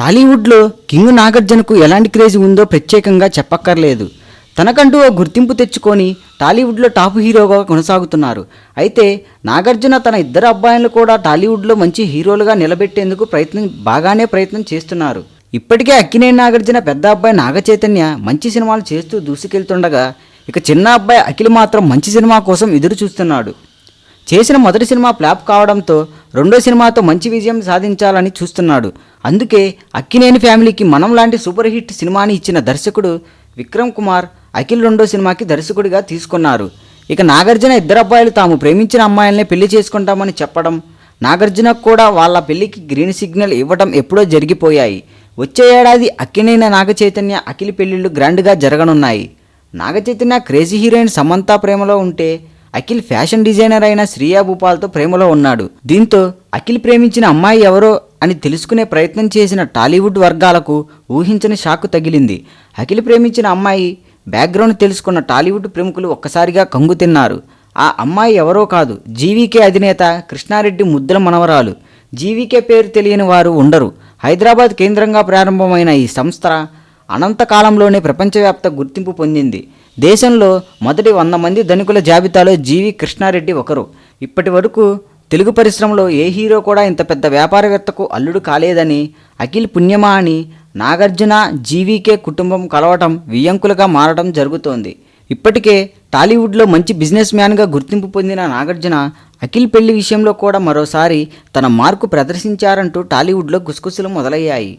టాలీవుడ్లో కింగ్ నాగార్జునకు ఎలాంటి క్రేజ్ ఉందో ప్రత్యేకంగా చెప్పక్కర్లేదు. తనకంటూ ఓ గుర్తింపు తెచ్చుకొని టాలీవుడ్లో టాప్ హీరోగా కొనసాగుతున్నారు. అయితే నాగార్జున తన ఇద్దరు అబ్బాయిలను కూడా టాలీవుడ్లో మంచి హీరోలుగా నిలబెట్టేందుకు ప్రయత్నం బాగానే ప్రయత్నం చేస్తున్నారు. ఇప్పటికే అక్కినేని నాగార్జున పెద్ద అబ్బాయి నాగచైతన్య మంచి సినిమాలు చేస్తూ దూసుకెళ్తుండగా ఇక చిన్న అబ్బాయి అఖిల్ మాత్రం మంచి సినిమా కోసం ఎదురు చూస్తున్నాడు చేసిన మొదటి సినిమా ఫ్లాప్ కావడంతో రెండో సినిమాతో మంచి విజయం సాధించాలని చూస్తున్నాడు. అందుకే అక్కినేని ఫ్యామిలీకి మనం లాంటి సూపర్ హిట్ సినిమాని ఇచ్చిన దర్శకుడు విక్రమ్ కుమార్ అఖిల్ రెండో సినిమాకి దర్శకుడిగా తీసుకున్నారు. ఇక నాగార్జున ఇద్దరు అబ్బాయిలు తాము ప్రేమించిన అమ్మాయిల్ని పెళ్ళి చేసుకుంటామని చెప్పడం నాగార్జునకు కూడా వాళ్ళ పెళ్ళికి గ్రీన్ సిగ్నల్ ఇవ్వడం ఎప్పుడో జరిగిపోయాయి. వచ్చే ఏడాది అక్కినేని నాగ చైతన్య అఖిలి పెళ్ళిళ్ళు గ్రాండ్గా జరగనున్నాయి. నాగ చైతన్య క్రేజీ హీరోయిన్ సమంత ప్రేమలో ఉంటే అఖిల్ ఫ్యాషన్ డిజైనర్ అయిన శ్రియా భూపాల్తో ప్రేమలో ఉన్నాడు. దీంతో అఖిల్ ప్రేమించిన అమ్మాయి ఎవరో అని తెలుసుకునే ప్రయత్నం చేసిన టాలీవుడ్ వర్గాలకు ఊహించని షాక్ తగిలింది. అఖిల్ ప్రేమించిన అమ్మాయి బ్యాక్గ్రౌండ్ తెలుసుకున్న టాలీవుడ్ ప్రముఖులు ఒక్కసారిగా కంగు తిన్నారు. ఆ అమ్మాయి ఎవరో కాదు జీవీకే అధినేత కృష్ణారెడ్డి ముద్దుల మనవరాలు. జీవీకే పేరు తెలియని వారు ఉండరు. హైదరాబాద్ కేంద్రంగా ప్రారంభమైన ఈ సంస్థ అనంతకాలంలోనే ప్రపంచవ్యాప్త గుర్తింపు పొందింది. దేశంలో మొదటి వంద మంది ధనికుల జాబితాలో జీవి కృష్ణారెడ్డి ఒకరు. ఇప్పటి వరకు తెలుగు పరిశ్రమలో ఏ హీరో కూడా ఇంత పెద్ద వ్యాపారవేత్తకు అల్లుడు కాలేదని అఖిల్ పుణ్యమా అని నాగార్జున జీవీకే కుటుంబం కలవటం వియ్యంకులుగా మారడం జరుగుతోంది. ఇప్పటికే టాలీవుడ్లో మంచి బిజినెస్ మ్యాన్గా గుర్తింపు పొందిన నాగార్జున అఖిల్ పెళ్ళి విషయంలో కూడా మరోసారి తన మార్కు ప్రదర్శించారంటూ టాలీవుడ్లో గుసగుసలు మొదలయ్యాయి.